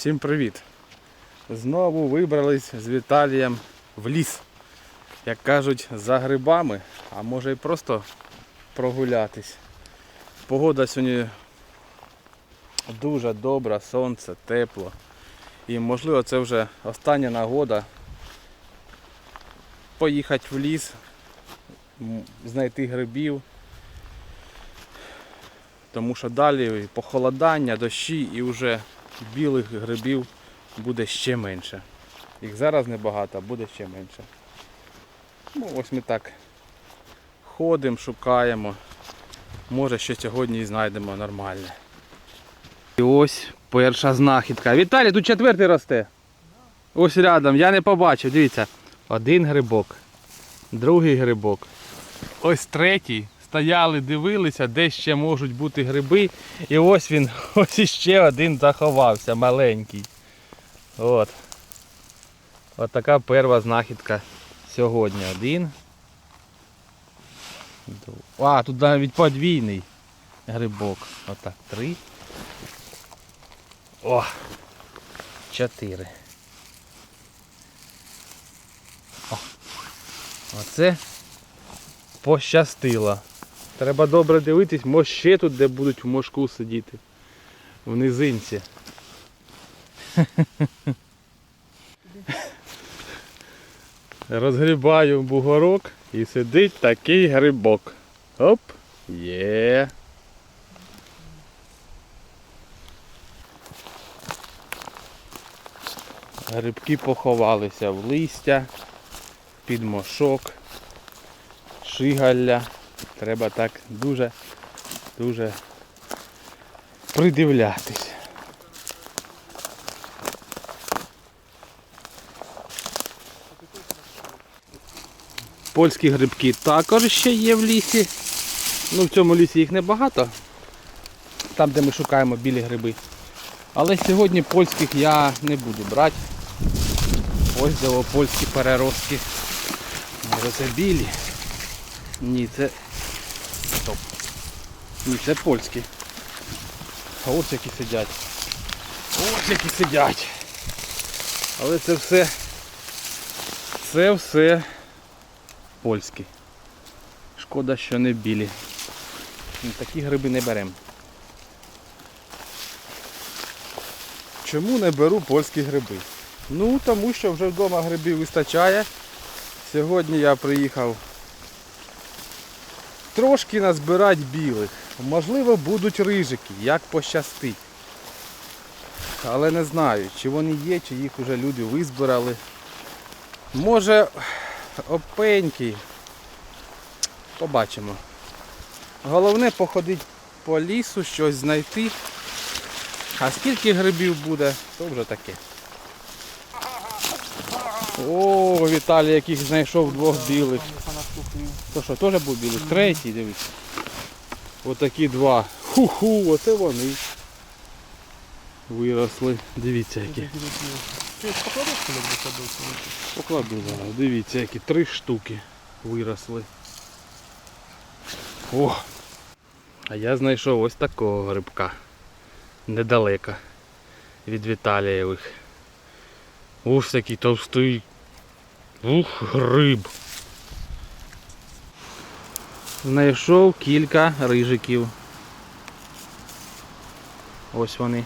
Всім привіт! Знову вибрались з Віталієм в ліс. Як кажуть, за грибами, а може і просто прогулятись. Погода сьогодні дуже добра, сонце, тепло. І можливо це вже остання нагода поїхати в ліс, знайти грибів. Тому що далі похолодання, дощі і вже білих грибів буде ще менше. Їх зараз небагато, а буде ще менше. Ну, ось ми так ходимо, шукаємо. Може ще сьогодні і знайдемо нормальне. І ось перша знахідка. Віталій, тут четвертий росте. Ось рядом, я не побачив, дивіться. Один грибок, другий грибок. Ось третій. Стояли, дивилися, де ще можуть бути гриби. І ось він, ось іще один заховався, маленький. От. От така перша знахідка сьогодні. Один. А, тут навіть подвійний грибок. Отак, три. О! Чотири. О. Оце пощастило. Треба добре дивитись, може ще тут, де будуть в мошку сидіти. В низинці. Розгрібаю бугорок і сидить такий грибок. Оп, є. Грибки поховалися в листя, під мошок, шигалля. Треба так дуже, дуже придивлятись. Польські грибки також ще є в лісі. Ну, в цьому лісі їх небагато. Там, де ми шукаємо білі гриби. Але сьогодні польських я не буду брати. Ось де польські переростки. Може це білі. Ні, це. Ні, це польські. А ось які сидять. Ось які сидять. Але це все. Це все польські. Шкода, що не білі. Ну, Такі гриби не беремо. Чому не беру польські гриби? Ну, тому що вже вдома грибів вистачає. Сьогодні я приїхав трошки назбирати білих. Можливо, будуть рижики, як пощастить. Але не знаю, чи вони є, чи їх вже люди визбирали. Може опенькі. Побачимо. Головне походити по лісу, щось знайти. А скільки грибів буде, то вже таке. О, Віталій яких знайшов двох білих. То що, теж був білий? Третій, дивіться. Отакі два. Ху-ху, оце вони. Виросли. Дивіться які. Покладу зараз. Дивіться, які три штуки виросли. О! А я знайшов ось такого грибка. Недалеко від Віталієвих. Ось такий товстий. Ух, гриб. Знайшов кілька рижиків. Ось вони.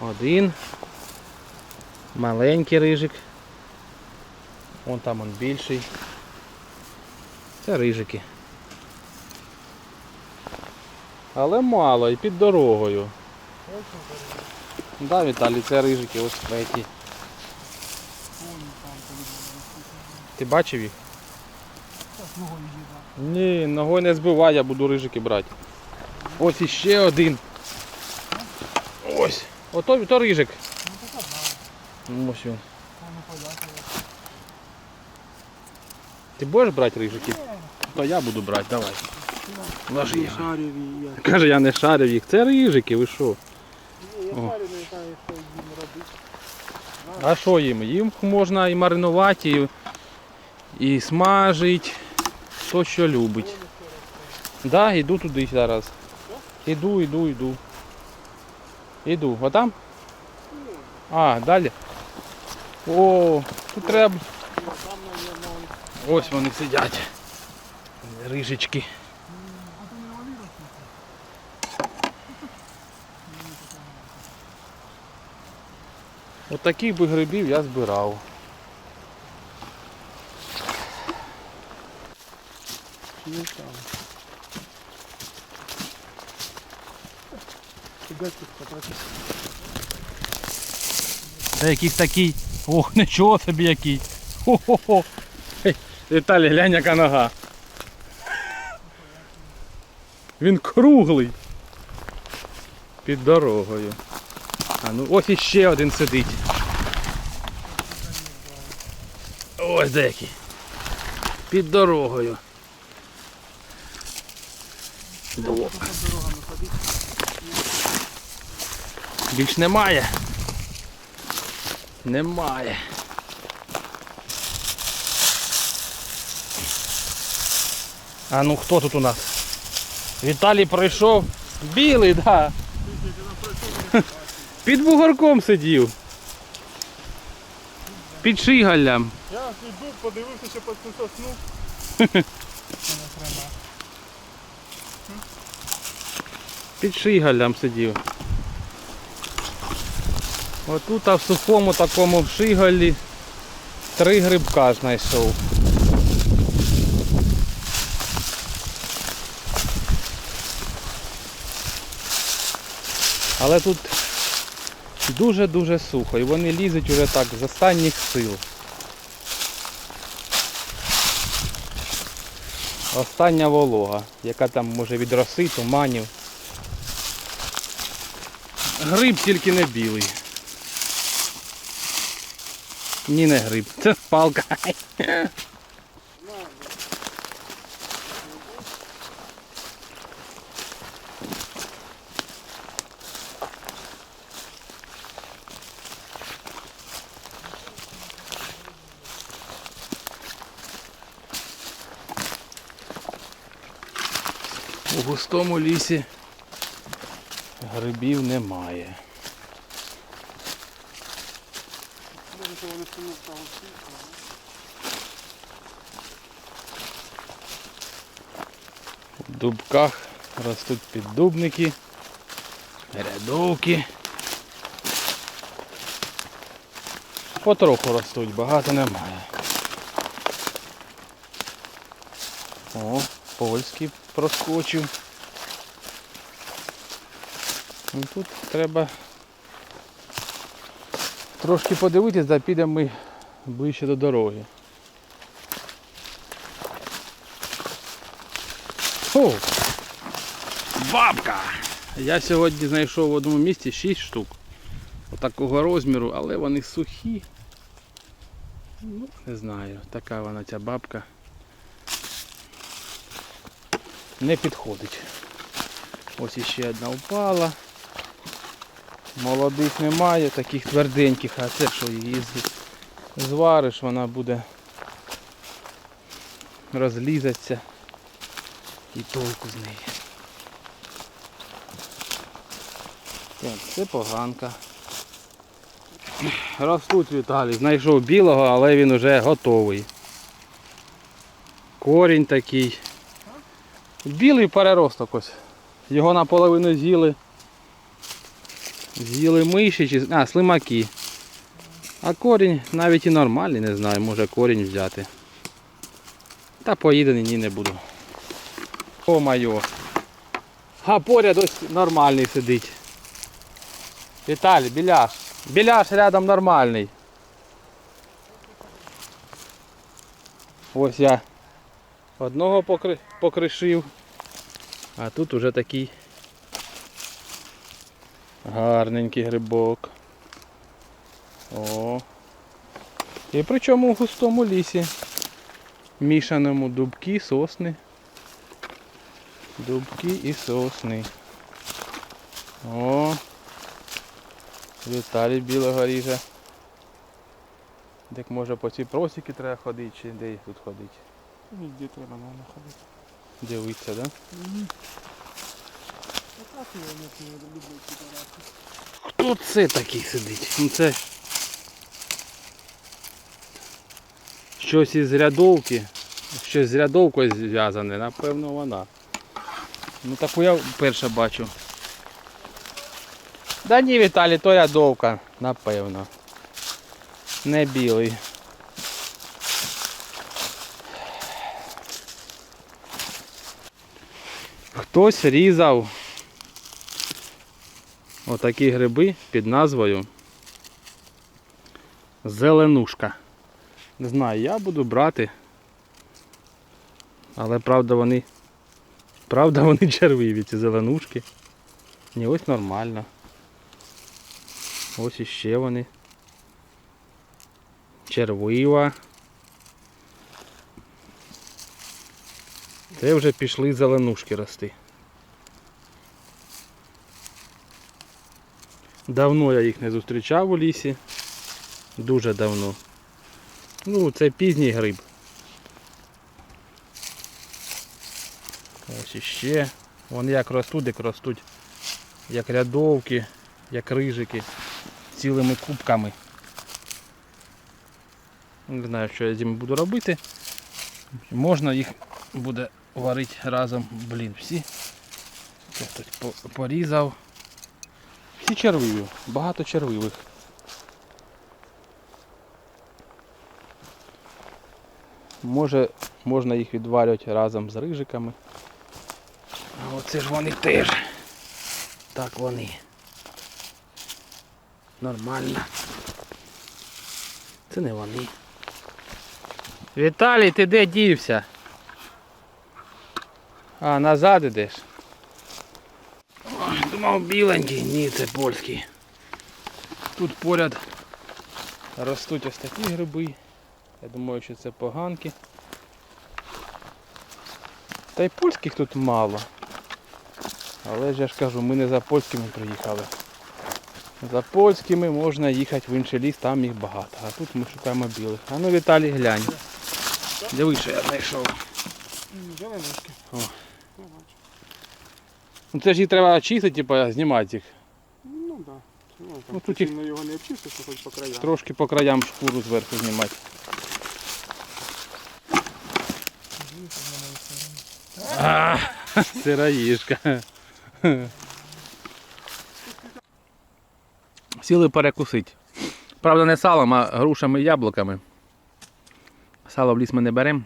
Один. Маленький рижик. Вон там он більший. Це рижики. Але мало і під дорогою. Да, Віталій, це рижики, ось третій. Ти бачив їх? Ні, ногою не збивай, я буду рижики брати. Ось іще один. Ось. Ото то рижик. Ну, Ось він. Ти будеш брати рижики? То я буду брати, давай. Ложи я. Каже, я не шарив їх. Це рижики, ви що? О. А що їм? Їм можна і маринувати, і, і смажити. То що любить. Да, іду туди зараз. Іду, іду, іду. Іду. Отам? А, далі. О, тут треба. Там. Ось вони сидять. Рижечки. От би грибів я збирав. Не там. Фигачить, потратить. Та якийсь такий. Ох, нічого собі який. Хо-хо-хо. Віталій, глянь яка нога. Він круглий. Під дорогою. А ну ось іще один сидить. Ось деякий. Під дорогою. Більш немає. Немає. А ну хто тут у нас? Віталій пройшов. Білий, да. Під бугорком сидів. Під шигаллям. Я йду, подивився, що під сосну. Під шигаллям сидів. Отут в сухому такому шигаллі три грибка знайшов. Але тут дуже-дуже сухо і вони лізуть уже так з останніх сил. Остання волога, яка там може від роси, туманів. Гриб тільки не білий. Ні, не гриб. Це палка. У густому лісі грибів немає. Що вони там всі. В дубках ростуть піддубники, рядовки. Потроху ростуть, багато немає. О, польський проскочив. Ну, Тут треба трошки подивитись, да підемо ми ближче до дороги. О, бабка! Я сьогодні знайшов в одному місці 6 штук. Отакого розміру, але вони сухі. Ну, не знаю, така вона ця бабка. Не підходить. Ось іще одна впала. Молодих немає, таких тверденьких, а це що її звариш, вона буде розлізатися і толку з неї. Так, це поганка. Ростуть Віталій. Знайшов білого, але він вже готовий. Корінь такий. Білий переросток ось. Його наполовину з'їли. З'їли миші чи. А, слимаки. А корінь навіть і нормальний, не знаю, може корінь взяти. Та поїдений ні не буду. О майо. А поряд ось нормальний сидить. Віталій, біляш. Біляш рядом нормальний. Ось я одного покри... покришив. А тут уже такий гарненький грибок. О. І причому в густому лісі. Мішаному дубки, сосни. Дубки і сосни. О. Віталій білого ріже. Так може по цій просіки треба ходити, чи де їх тут ходити? Нігде треба, мабуть, ходити. Дивитися. Так, підарати. Хто Оце такий сидить. Ну це щось із рядовки. Щось з рядовкою зв'язане, напевно, вона. Ну таку я вперше бачу. Да ні, Віталій, то рядовка, напевно. Не білий. Хтось різав отакі гриби під назвою Зеленушка. Не знаю, я буду брати. Але правда вони. Правда вони червиві, ці зеленушки. Ні, ось нормально. Ось іще вони. Червива. Це вже пішли зеленушки рости. Давно я їх не зустрічав у лісі. Дуже давно. Ну, це пізній гриб. Ось іще. Вони як ростуть, як ростуть. Як рядовки, як рижики. Цілими кубками. Не знаю, що я з ними буду робити. Можна їх буде варити разом. Блін, всі. Хтось порізав. Всі червиві, багато червивих. Може, можна їх відварювати разом з рижиками. А оце ж вони теж. Так вони. Нормально. Це не вони. Віталій, ти де дівся? А, назад ідеш. Думав біленький, ні, це польський. Тут поряд ростуть ось такі гриби. Я думаю, що це поганки. Та й польських тут мало. Але ж я ж кажу, ми не за польськими приїхали. За польськими можна їхати в інший ліс, там їх багато. А тут ми шукаємо білих. А ну Віталій глянь. Диви, що я знайшов. О. Ну це ж їх треба чистити, типу, знімати їх. Ну так. Ну, там Ну, тут їх- сильно його не обчистиш, хоч по краям. Трошки по краям шкуру зверху знімати. А, Сироїшка. Сіли перекусити. Правда, не салом, а грушами і яблуками. Сало в ліс ми не беремо.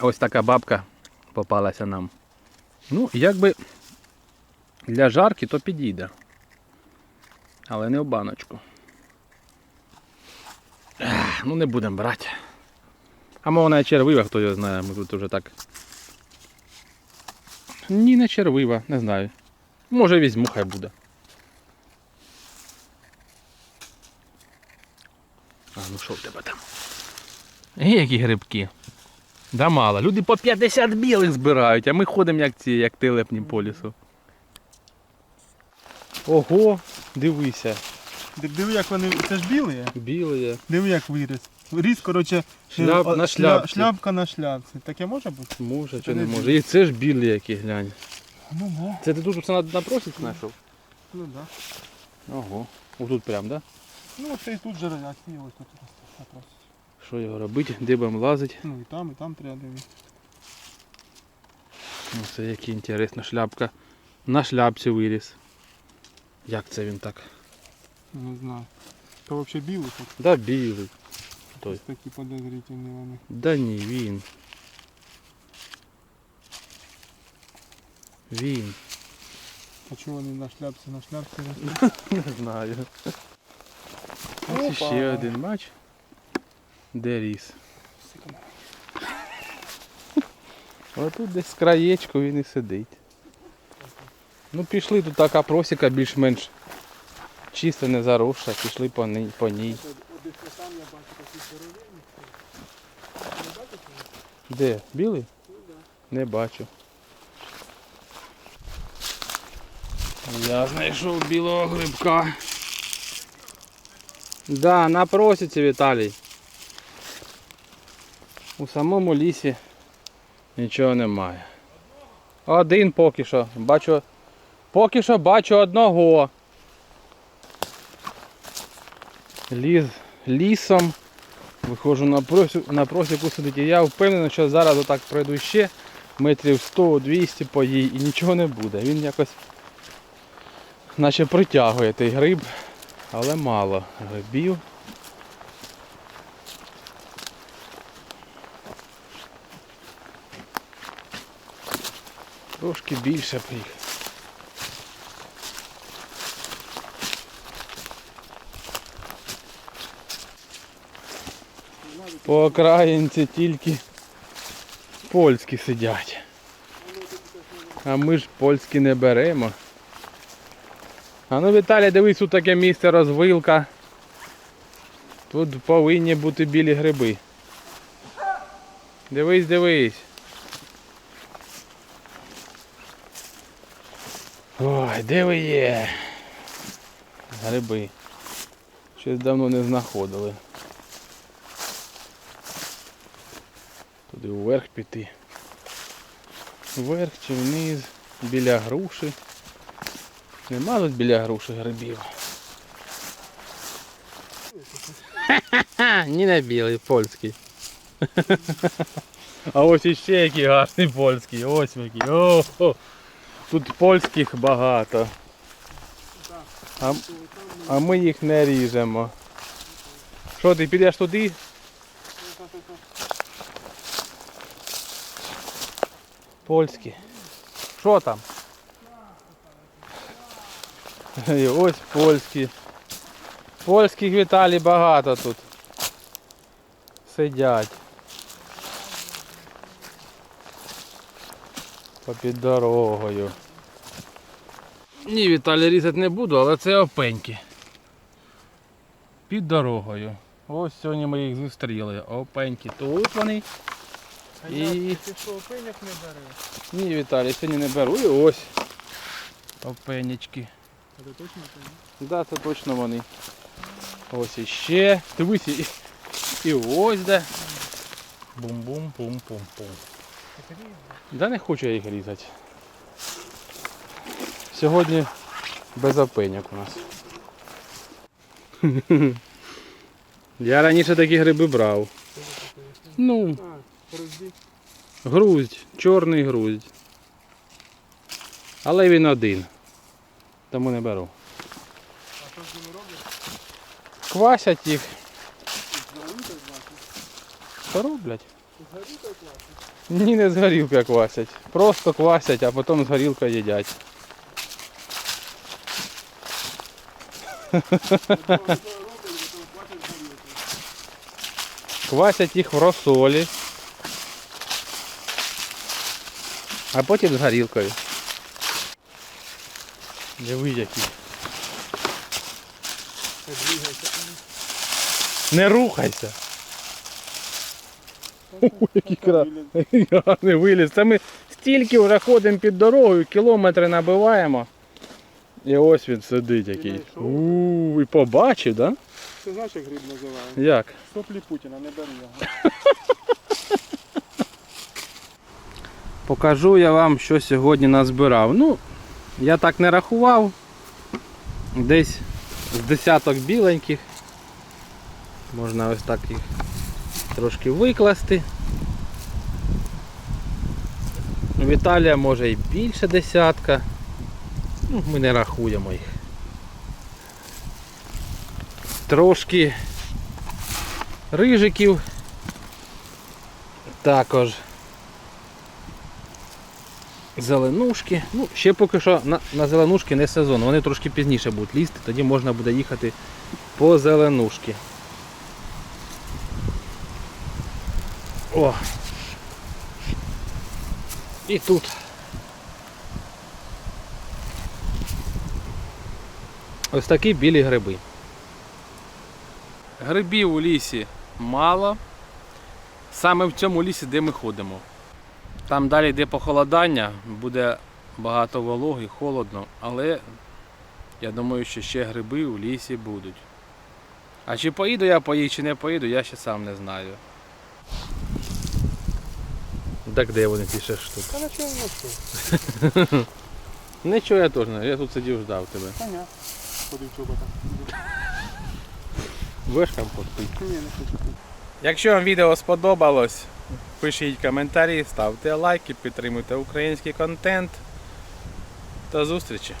Ось така бабка попалася нам. Ну, якби для жарки, то підійде. Але не в баночку. Ну не будемо брати. А мова вона червива, хто його знає, ми тут вже так. Ні, не червива, не знаю. Може візьму, хай буде. А ну що в тебе там? Е, які грибки. Да мало. Люди по 50 білих збирають, а ми ходимо як ці, як телепні по лісу. Ого, дивися. Ди- Диви, як вони. Це ж білі. Білі. Диви, як виріс. Різ, коротше, Шляп- на шля- шляпці. шляпка на шляпці. Таке може бути? Може чи не не може. І це ж білі які, глянь. Ну да. Це ти тут на, на просік знайшов? Ну да. Ого. Отут прям, да? Ну ось і тут же роять, ось тут якраз. Що його робити? Дибом лазить. Ну і там, і там треба дивитися. Ну, це який інтересно шляпка. На шляпці виріс. Як це він так? Не знаю. То взагалі білий тут. Да білий. Той. Такі подозрительні вони. Да ні, він. Він. А чого вони на шляпці, на шляпці? Не знаю. Ось ще один бач. Де ріс. Отут десь з краєчку він і сидить. Ну пішли, тут така просіка більш-менш чиста, не заросша, пішли по ній. По ній. Десь. Де? Білий? Не бачу. Я знайшов білого грибка. Да, на просіці, Віталій. У самому лісі нічого немає. Один поки що. Бачу Поки що бачу одного. Ліз, лісом. Виходжу на, просіку, на просіку сидить. І я впевнений, що зараз отак пройду ще метрів 100-200 по їй і нічого не буде. Він якось наче притягує той гриб, але мало грибів. Трошки більше б їх. По окраїнці тільки польські сидять. А ми ж польські не беремо. А ну Віталій, дивись, тут таке місце розвилка. Тут повинні бути білі гриби. Дивись, дивись. Ой, де ви є? Гриби. Щось давно не знаходили. Туди вверх піти. Вверх чи вниз, біля груші. Нема тут біля груші грибів. Ха-ха, не білий, польський. А ось іще який гарний польський. Ось який. О, Тут польських багато. А, а ми їх не ріжемо. Що ти підеш туди? Польські. Що там? І ось польські. Польських Віталій багато тут. Сидять. Попід дорогою. Ні, Віталій різати не буду, але це опеньки. Під дорогою. Ось сьогодні ми їх зустріли. Опеньки. Тут вони. А І- я ти що, опиняк не бере? Ні, Віталій, сьогодні не беру. І ось. Опенечки. Ти точно опиняк? Да, це точно вони. Ось іще. Дивись, і, і ось де. Бум-бум-бум-бум-бум. Да не хочу я їх різати. Сьогодні без у нас. Я раніше такі гриби брав. Ну, груздь, чорний груздь. Але він один. Тому не беру. А що з ними роблять? Квасять їх. Згоріли класно. Що роблять? Ні, не з горілки квасять. Просто квасять, а потім з горілкою їдять. Квасять їх в розсолі. А потім з горілкою. Диви які. Не рухайся. Гарний виліз. Це ми стільки вже ходимо під дорогою, кілометри набиваємо. І ось він сидить який. знайшов? У, і побачив, так? Да? Ти знаєш, як гриб називає? Як? Соплі Путіна, не бери його. Покажу я вам, що сьогодні назбирав. Ну, я так не рахував. Десь з десяток біленьких. Можна ось так їх трошки викласти. Віталія може і більше десятка. Ну, ми не рахуємо їх. Трошки рижиків. Також зеленушки. Ну, ще поки що на, на зеленушки не сезон. Вони трошки пізніше будуть лізти, тоді можна буде їхати по зеленушки. О! І тут. Ось такі білі гриби. Грибів у лісі мало. Саме в цьому лісі, де ми ходимо. Там далі йде похолодання, буде багато вологи, холодно, але я думаю, що ще гриби у лісі будуть. А чи поїду я по їй, чи не поїду, я ще сам не знаю. Так де вони ті ще штуки? Та на чому на? Нічого я теж не. Я тут сидів ждав тебе. Коня. Ходив чобота. Будеш компот пити? Ні, не хочу. пити. Якщо вам відео сподобалось, пишіть коментарі, ставте лайки, підтримуйте український контент. До зустрічі!